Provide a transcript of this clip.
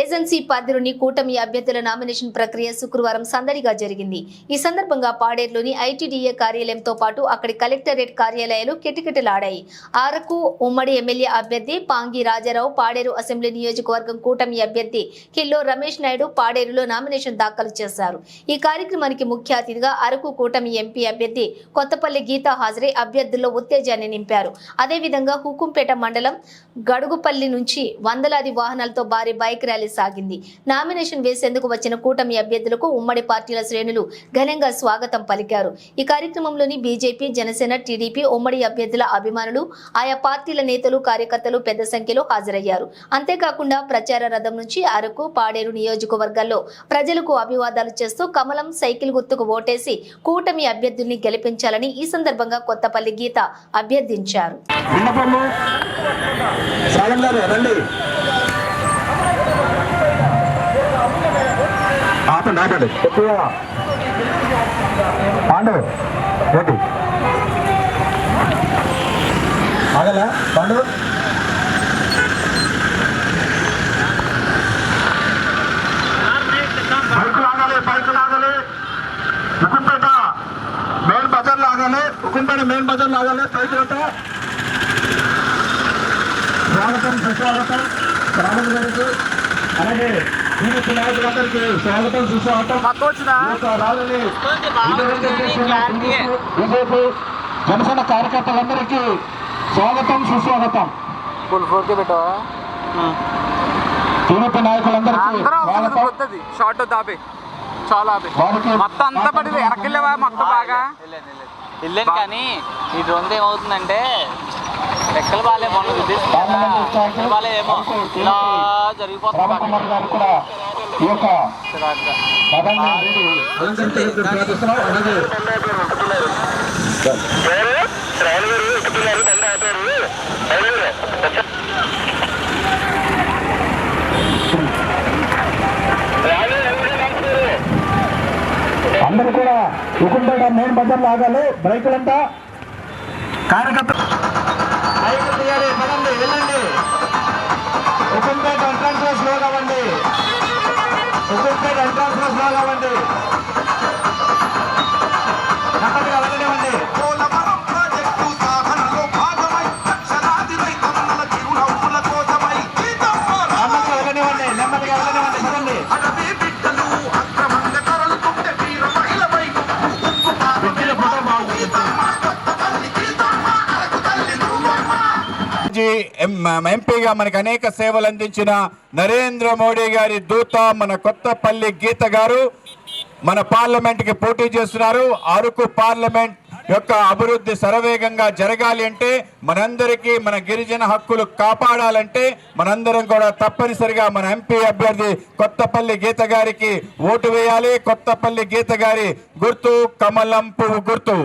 Agency పరిధిలోని కూటమి అభ్యర్థుల నామినేషన్ ప్రక్రియ శుక్రవారం సందడిగా జరిగింది. ఈ సందర్భంగా పాడేరులోని ఐటీడీఏ కార్యాలయంతో పాటు అక్కడి కలెక్టరేట్ కార్యాలయాలు కిటకిటలాడాయి. ఆరకు ఉమ్మడి ఎమ్మెల్యే అభ్యర్థి పాంగి రాజారావు పాడేరు అసెంబ్లీ నియోజకవర్గం కూటమి అభ్యర్థి కిల్లో రమేష్ నాయుడు పాడేరులో నామినేషన్ దాఖలు చేశారు. ఈ కార్యక్రమానికి ముఖ్య అతిథిగా అరకు కూటమి ఎంపీ అభ్యర్థి కొత్తపల్లి గీత హాజరై అభ్యర్థుల్లో ఉత్తేజాన్ని నింపారు. అదేవిధంగా హుకుంపేట మండలం గడుగుపల్లి నుంచి వందలాది వాహనాలతో భారీ బైక్ ర్యాలీ సాగింది. నామినేషన్ వేసేందుకు వచ్చిన కూటమి అభ్యర్థులకు ఉమ్మడి పార్టీల శ్రేణులు ఘనంగా స్వాగతం పలికారు. ఈ కార్యక్రమంలోని బీజేపీ జనసేన టీడీపీ ఉమ్మడి అభ్యర్థుల అభిమానులు ఆయా పార్టీల నేతలు కార్యకర్తలు పెద్ద సంఖ్యలో హాజరయ్యారు. అంతేకాకుండా ప్రచార రథం నుంచి అరకు పాడేరు నియోజకవర్గాల్లో ప్రజలకు అభివాదాలు చేస్తూ కమలం సైకిల్ గుర్తుకు ఓటేసి కూటమి అభ్యర్థుల్ని గెలిపించాలని ఈ సందర్భంగా కొత్తపల్లి గీత అభ్యర్థించారు. ఆపండి ఆపండి ఎక్కువ పాండు ఏంటి ఆగలా పాండు బైక్ లాగాలి బైక్ లాగాలి. ఉకుంపేట మెయిన్ బజార్ లాగాలి ఉకుంపేట మెయిన్ బజార్ లాగాలి సైకిల్ స్వాగతం సుస్వాగతం. రామన్ గారికి అలాగే టీడీపీ నాయకులందరికీ స్వాగతం సుస్వాగతం బీజేపీ జనసేన కార్యకర్తలందరికీ స్వాగతం సుస్వాగతం టీడీపీ నాయకులందరికీ షార్ట్ దాపి చాలా మొత్తం అంతా పడింది వెనకెళ్ళేవా మొత్తం బాగా? వెళ్ళాను కానీ ఈ రెండు ఏమవుతుందంటే లెక్కలు బాగాలే మొన్న ఉద్దేశం లెక్కలు బాగాలేమో ఇలా అందరూ కూడా ఉకుంపేట మెయిన్ బజార్ లాగాలి. బైకులంతా కార్యకర్త బైకులు తీయాలి పదండి వెళ్ళండి. ఎంట్రన్స్లో స్లో కావండి. ఉకుంపేట ఎంట్రన్స్లో స్లో కావండి. నెమ్మదిగా వెళ్ళనివ్వండి. నెమ్మదిగా వెళ్ళనివ్వండి. నెమ్మదిగా మాజీ ఎంపీగా మనకు అనేక సేవలు అందించిన నరేంద్ర మోడీ గారి దూత మన కొత్తపల్లి గీత గారు మన పార్లమెంట్కి పోటీ చేస్తున్నారు. అరకు పార్లమెంట్ యొక్క అభివృద్ధి శరవేగంగా జరగాలి అంటే మనందరికీ మన గిరిజన హక్కులు కాపాడాలంటే మనందరం కూడా తప్పనిసరిగా మన ఎంపీ అభ్యర్థి కొత్తపల్లి గీత గారికి ఓటు వేయాలి. కొత్తపల్లి గీత గారి గుర్తు కమలం పువ్వు గుర్తు.